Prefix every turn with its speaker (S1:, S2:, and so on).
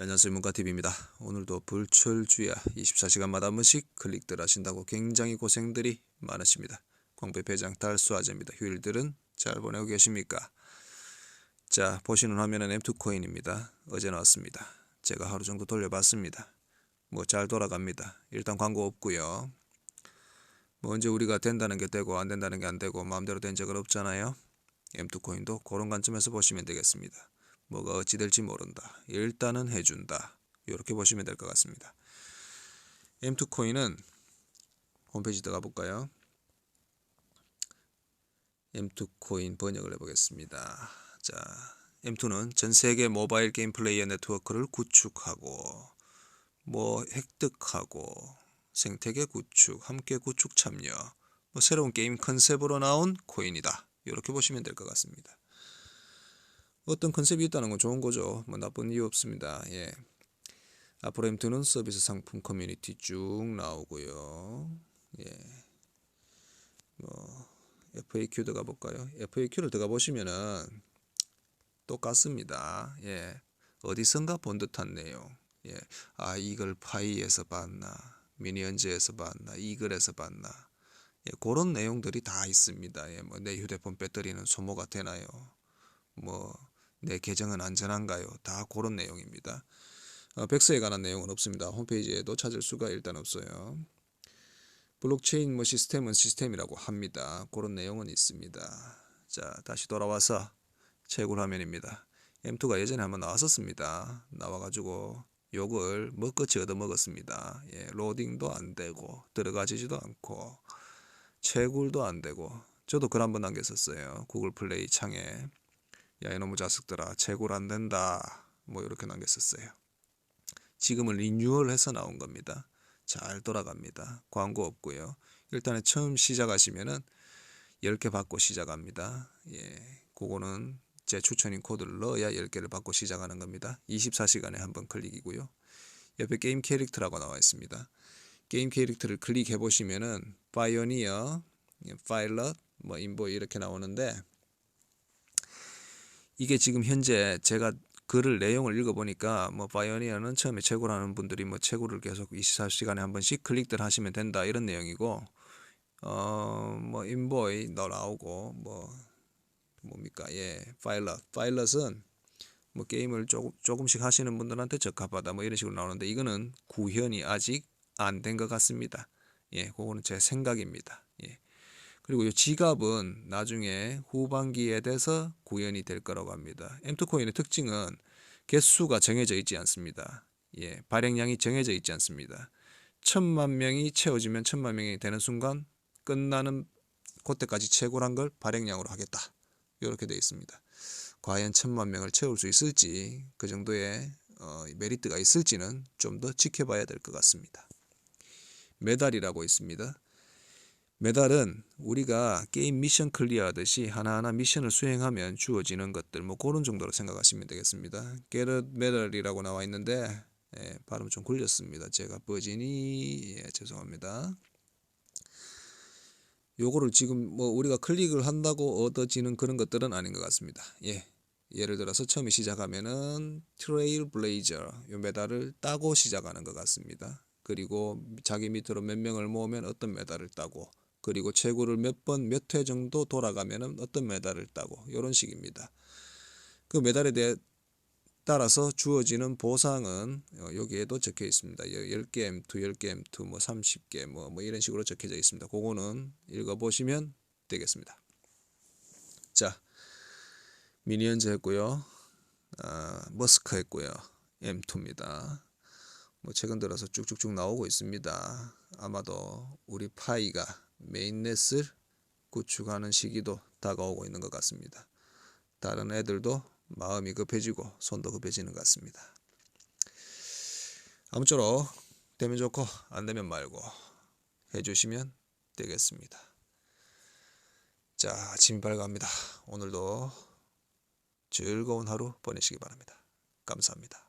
S1: 안녕하세요 문과TV입니다. 오늘도 불철주야 24시간마다 한 번씩 클릭들 하신다고 굉장히 고생들이 많으십니다. 광배 배장 달수아재입니다. 휴일들은 잘 보내고 계십니까? 자 보시는 화면은 M2 코인입니다. 어제 나왔습니다. 제가 하루 정도 돌려봤습니다. 뭐 잘 돌아갑니다. 일단 광고 없고요. 뭐 언제 우리가 된다는 게 되고 안 된다는 게 안 되고 마음대로 된 적은 없잖아요. M2 코인도 그런 관점에서 보시면 되겠습니다. 뭐가 어찌 될지 모른다. 일단은 해준다. 이렇게 보시면 될 것 같습니다. M2 코인은 홈페이지 들어가 볼까요? M2 코인 번역을 해보겠습니다. 자, M2는 전 세계 모바일 게임 플레이어 네트워크를 구축하고 뭐 획득하고 생태계 구축, 함께 구축 참여, 뭐 새로운 게임 컨셉으로 나온 코인이다. 이렇게 보시면 될 것 같습니다. 어떤 컨셉이 있다는 건 좋은 거죠. 뭐 나쁜 이유 없습니다. 예. 앞으로 M2는 서비스 상품 커뮤니티 쭉 나오고요. 예. 뭐 FAQ 들어가 볼까요? FAQ를 들어가 보시면은 똑같습니다. 예. 어디선가 본 듯한 내용. 예. 아, 이걸 파이에서 봤나? 미니언즈에서 봤나? 이글에서 봤나? 예, 그런 내용들이 다 있습니다. 예, 뭐 내 휴대폰 배터리는 소모가 되나요? 뭐 내 계정은 안전한가요? 다 그런 내용입니다. 어, 백서에 관한 내용은 없습니다. 홈페이지에도 찾을 수가 일단 없어요. 블록체인 뭐 시스템은 시스템이라고 합니다. 그런 내용은 있습니다. 자, 다시 돌아와서 채굴 화면입니다. M2가 예전에 한번 나왔었습니다. 나와가지고 욕을 먹끝이 얻어먹었습니다. 예, 로딩도 안 되고 들어가지지도 않고 채굴도 안 되고 저도 글 한번 남겼었어요. 구글 플레이 창에 야 이놈의 자식들아 채굴 안 된다 뭐 이렇게 남겼었어요. 지금은 리뉴얼해서 나온 겁니다. 잘 돌아갑니다. 광고 없고요. 일단은 처음 시작하시면은 10개 받고 시작합니다. 예. 그거는 제 추천인 코드를 넣어야 10개를 받고 시작하는 겁니다. 24시간에 한 번 클릭이고요. 옆에 게임 캐릭터라고 나와 있습니다. 게임 캐릭터를 클릭해 보시면은 파이오니어, 파일럿, 뭐 인보 이렇게 나오는데 이게 지금 현재 제가 글을 내용을 읽어보니까 뭐 바이오니아는 처음에 채굴하는 분들이 뭐 채굴을 계속 24시간에 한 번씩 클릭들 하시면 된다 이런 내용이고 어뭐 인보이 너 나오고 뭐 뭡니까? 예 파일럿. 파일럿은 뭐 게임을 조금 조금씩 하시는 분들한테 적합하다 뭐 이런 식으로 나오는데 이거는 구현이 아직 안 된 것 같습니다. 예 그거는 제 생각입니다. 예 그리고 이 지갑은 나중에 후반기에 돼서 구현이 될 거라고 합니다. M2 코인의 특징은 개수가 정해져 있지 않습니다. 예, 발행량이 정해져 있지 않습니다. 천만 명이 채워지면 천만 명이 되는 순간 끝나는 그때까지 채굴한 걸 발행량으로 하겠다. 이렇게 되어 있습니다. 과연 천만 명을 채울 수 있을지 그 정도의 어, 메리트가 있을지는 좀 더 지켜봐야 될 것 같습니다. 메달이라고 있습니다. 메달은 우리가 게임 미션 클리어 하듯이 하나하나 미션을 수행하면 주어지는 것들 뭐 그런 정도로 생각하시면 되겠습니다. 게럿 메달이라고 나와 있는데 예, 발음 좀 굴렸습니다. 제가 버진이 예, 죄송합니다. 요거를 지금 뭐 우리가 클릭을 한다고 얻어지는 그런 것들은 아닌 것 같습니다. 예. 예를 들어서 처음에 시작하면은 트레일 블레이저 요 메달을 따고 시작하는 것 같습니다. 그리고 자기 밑으로 몇 명을 모으면 어떤 메달을 따고 그리고 최고를 몇 번 몇 회 정도 돌아가면은 어떤 메달을 따고 이런 식입니다. 그 메달에 대해 따라서 주어지는 보상은 어, 여기에도 적혀 있습니다. 10개 M2, 10개 M2, 뭐 30개 뭐, 뭐 이런 식으로 적혀져 있습니다. 그거는 읽어보시면 되겠습니다. 자, 미니언즈 했고요. 아, 머스크 했고요. M2입니다. 뭐 최근 들어서 쭉쭉쭉 나오고 있습니다. 아마도 우리 파이가 메인넷을 구축하는 시기도 다가오고 있는 것 같습니다. 다른 애들도 마음이 급해지고 손도 급해지는 것 같습니다. 아무쪼록 되면 좋고 안 되면 말고 해주시면 되겠습니다. 자, 아침 밝갑니다. 오늘도 즐거운 하루 보내시기 바랍니다. 감사합니다.